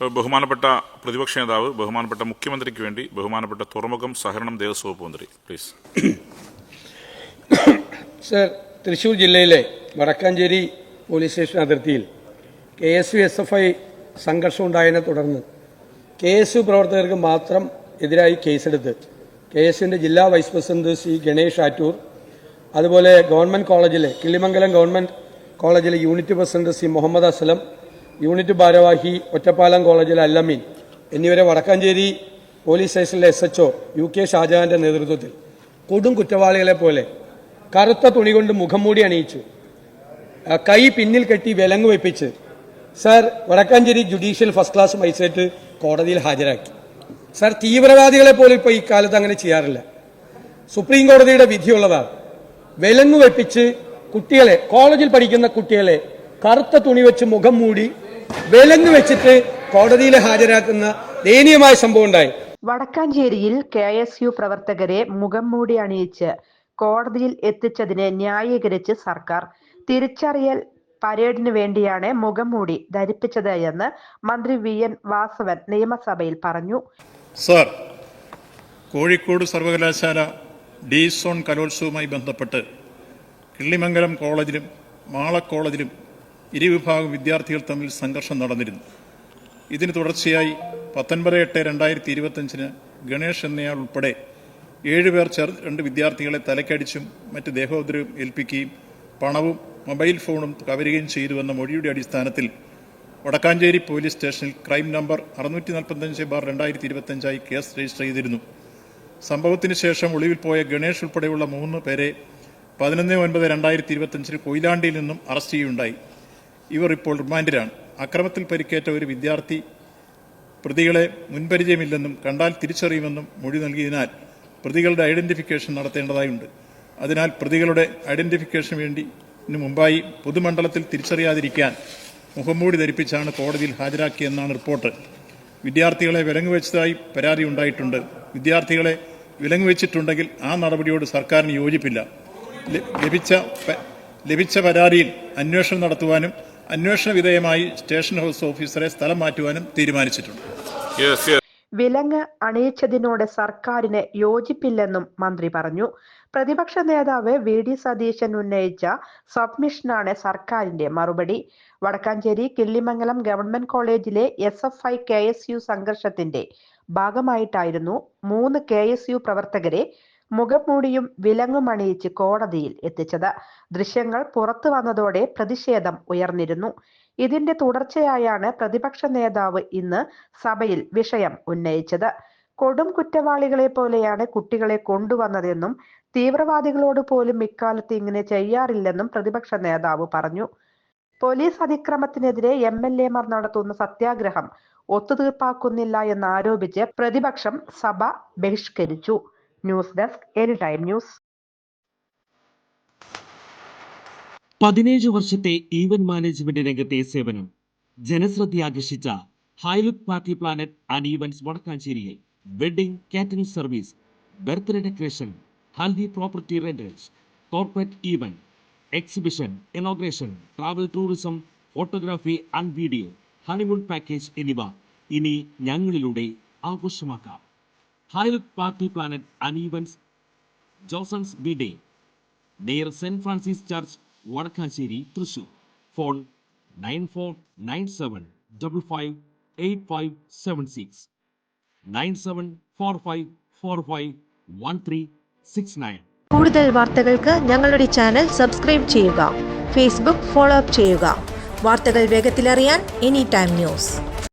ബഹുമാനപ്പെട്ട പ്രതിപക്ഷ നേതാവ് ബഹുമാനപ്പെട്ട മുഖ്യമന്ത്രിക്ക് വേണ്ടി ബഹുമാനപ്പെട്ട തുറമുഖം സഹകരണം ദേവസ്വം വകുപ്പ് മന്ത്രി പ്ലീസ്. സർ തൃശൂർ ജില്ലയിലെ വടക്കാഞ്ചേരി പോലീസ് സ്റ്റേഷൻ അതിർത്തിയിൽ K S U S F I സംഘർഷം ഉണ്ടായതിനെ തുടർന്ന് കെ എസ് യു പ്രവർത്തകർക്ക് മാത്രം എതിരായി കേസെടുത്ത് കെ എസ് യുവിന്റെ ജില്ലാ vice president C Ganesh Attoor അതുപോലെ ഗവൺമെന്റ് കോളേജിലെ കിളിമംഗലം ഗവൺമെന്റ് കോളേജിലെ unit president C Muhammad Aslam unit ഭാരവാഹി ഒറ്റപ്പാലം കോളേജിലെ അല്ലമ്മീൻ എന്നിവരെ വടക്കാഞ്ചേരി പോലീസ് സ്റ്റേഷനിലെ എസ് എച്ച് യു കെ ഷാജഹാന്റെ നേതൃത്വത്തിൽ കൊടും കുറ്റവാളികളെ പോലെ കറുത്ത തുണി കൊണ്ട് മുഖംമൂടി അണിയിച്ചു. കൈ പിന്നിൽ കെട്ടി വിലങ്ങ് വെപ്പിച്ച് sir Vadakkanchery judicial first class magistrate കോടതിയിൽ ഹാജരാക്കി. സർ തീവ്രവാദികളെ പോലും ഇപ്പോൾ ഈ കാലത്ത് അങ്ങനെ ചെയ്യാറില്ല. സുപ്രീം കോടതിയുടെ വിധിയുള്ളതാണ്. വിലങ്ങ് വെപ്പിച്ച് കുട്ടികളെ കോളേജിൽ പഠിക്കുന്ന കുട്ടികളെ കറുത്ത തുണി വെച്ച് മുഖം മൂടി വിലങ്ങ് വെച്ചിട്ട് കോടതിയിൽ ഹാജരാക്കുന്ന ദയനീയമായ സംഭവം ഉണ്ടായി. വടക്കാഞ്ചേരിയിൽ കെ എസ് യു പ്രവർത്തകരെ മുഖം മൂടി അണിയിച്ച് കോടതിയിൽ എത്തിച്ചതിനെ ന്യായീകരിച്ച് സർക്കാർ തിരിച്ചറിയൽ പരേഡിന് വേണ്ടിയാണ് മുഖം മൂടി ധരിപ്പിച്ചത് എന്ന് മന്ത്രി വി എൻ വാസവൻ നിയമസഭയിൽ പറഞ്ഞു. സർ കോഴിക്കോട് സർവകലാശാല ഡി സോൺ കലോത്സവവുമായി ബന്ധപ്പെട്ട് കിള്ളിമംഗലം കോളേജിലും മാള കോളേജിലും ഇരുവിഭാഗം വിദ്യാർത്ഥികൾ തമ്മിൽ സംഘർഷം നടന്നിരുന്നു. ഇതിന് തുടർച്ചയായി പത്തൊൻപത് എട്ട് രണ്ടായിരത്തി ഇരുപത്തഞ്ചിന് ഗണേഷ് എന്നയാൾ ഉൾപ്പെടെ ഏഴുപേർ ചേർന്ന് രണ്ട് വിദ്യാർത്ഥികളെ തലക്കടിച്ചും മറ്റ് ദേഹോദ്രവം ഏൽപ്പിക്കുകയും പണവും മൊബൈൽ ഫോണും കവരുകയും ചെയ്തുവെന്ന മൊഴിയുടെ അടിസ്ഥാനത്തിൽ വടക്കാഞ്ചേരി പോലീസ് സ്റ്റേഷനിൽ ക്രൈം നമ്പർ അറുന്നൂറ്റി നാൽപ്പത്തഞ്ച് ബാർ രണ്ടായിരത്തി ഇരുപത്തഞ്ചായി കേസ് രജിസ്റ്റർ ചെയ്തിരുന്നു. സംഭവത്തിന് ശേഷം ഒളിവിൽ പോയ ഗണേഷ് ഉൾപ്പെടെയുള്ള മൂന്ന് പേരെ പതിനൊന്ന് ഒൻപത് രണ്ടായിരത്തി ഇരുപത്തഞ്ചിന് കൊയിലാണ്ടിയിൽ നിന്നും അറസ്റ്റ് ചെയ്യുകയുണ്ടായി. ഇവർ ഇപ്പോൾ റിമാൻഡിലാണ്. അക്രമത്തിൽ പരിക്കേറ്റ ഒരു വിദ്യാർത്ഥി പ്രതികളെ മുൻപരിചയമില്ലെന്നും കണ്ടാൽ തിരിച്ചറിയുമെന്നും മൊഴി നൽകിയതിനാൽ പ്രതികളുടെ ഐഡന്റിഫിക്കേഷൻ നടത്തേണ്ടതായുണ്ട്. അതിനാൽ പ്രതികളുടെ ഐഡന്റിഫിക്കേഷൻ വേണ്ടി മുമ്പായി പൊതുമണ്ഡലത്തിൽ തിരിച്ചറിയാതിരിക്കാൻ മുഖംമൂടി ധരിപ്പിച്ചാണ് കോടതിയിൽ ഹാജരാക്കിയെന്നാണ് റിപ്പോർട്ട്. വിദ്യാർത്ഥികളെ വിലങ്ങുവെച്ചതായി പരാതി ഉണ്ടായിട്ടുണ്ട്. വിദ്യാർത്ഥികളെ വിലങ്ങുവെച്ചിട്ടുണ്ടെങ്കിൽ ആ നടപടിയോട് സർക്കാരിന് യോജിപ്പില്ല. ലഭിച്ച ലഭിച്ച പരാതിയിൽ അന്വേഷണം നടത്തുവാനും അന്വേഷണ വിധേയമായി സ്റ്റേഷൻ ഹൗസ് ഓഫീസറെ സ്ഥലം മാറ്റുവാനും തീരുമാനിച്ചിട്ടുണ്ട്. യെസ് യെസ് വിലങ്ങ് അണിയിച്ചതിനോട് സർക്കാരിന് യോജിപ്പില്ലെന്നും മന്ത്രി പറഞ്ഞു. പ്രതിപക്ഷ നേതാവ് വി ഡി സതീശൻ ഉന്നയിച്ച സബ്മിഷനാണ് സർക്കാരിന്റെ മറുപടി. വടക്കാഞ്ചേരി കിള്ളിമംഗലം ഗവൺമെന്റ് കോളേജിലെ S F I K S U സംഘർഷത്തിന്റെ ഭാഗമായിട്ടായിരുന്നു മൂന്ന് കെ എസ് യു പ്രവർത്തകരെ മുഖംമൂടിയും വിലങ്ങും അണിയിച്ച് കോടതിയിൽ എത്തിച്ചത്. ദൃശ്യങ്ങൾ പുറത്തു വന്നതോടെ പ്രതിഷേധം ഉയർന്നിരുന്നു. ഇതിന്റെ തുടർച്ചയായാണ് പ്രതിപക്ഷ നേതാവ് ഇന്ന് സഭയിൽ വിഷയം ഉന്നയിച്ചത്. കൊടും കുറ്റവാളികളെ പോലെയാണ് കുട്ടികളെ കൊണ്ടുവന്നതെന്നും തീവ്രവാദികളോട് പോലും ഇക്കാലത്ത് ഇങ്ങനെ ചെയ്യാറില്ലെന്നും പ്രതിപക്ഷ നേതാവ് പറഞ്ഞു. പോലീസ് അതിക്രമത്തിനെതിരെ എം എൽ എമാർ നടത്തുന്ന സത്യാഗ്രഹം ഒത്തുതീർപ്പാക്കുന്നില്ല എന്നാരോപിച്ച് പ്രതിപക്ഷം സഭ ബഹിഷ്കരിച്ചു. News desk any time news. പതിനേഴ് വർഷത്തെ ഈവന്റ് മാനേജ്മെന്റ് രംഗത്തെ സേവനം. ജനശ്രദ്ധയാകർഷിച്ച high look party planet and events വടക്കാഞ്ചേരിയിൽ wedding catering service birthday decoration haldi property rentals corporate event exhibition inauguration travel tourism photography and video honeymoon package എന്നിവ ഇനി ഞങ്ങളിലൂടെ ആഘോഷമാക്കാം. High look party planet അനീവൻസ് ജോസൺസ് B day near Saint Francis church Vadakkassery Thrissur phone nine four nine seven double five eight five seven six nine seven four five four five one three six nine കൂടുതൽ വാർത്തകൾക്ക് ഞങ്ങളുടെ channel subscribe ചെയ്യുക Facebook follow up ചെയ്യുക. വാർത്തകൾ വേഗത്തിലറിയാൻ any time news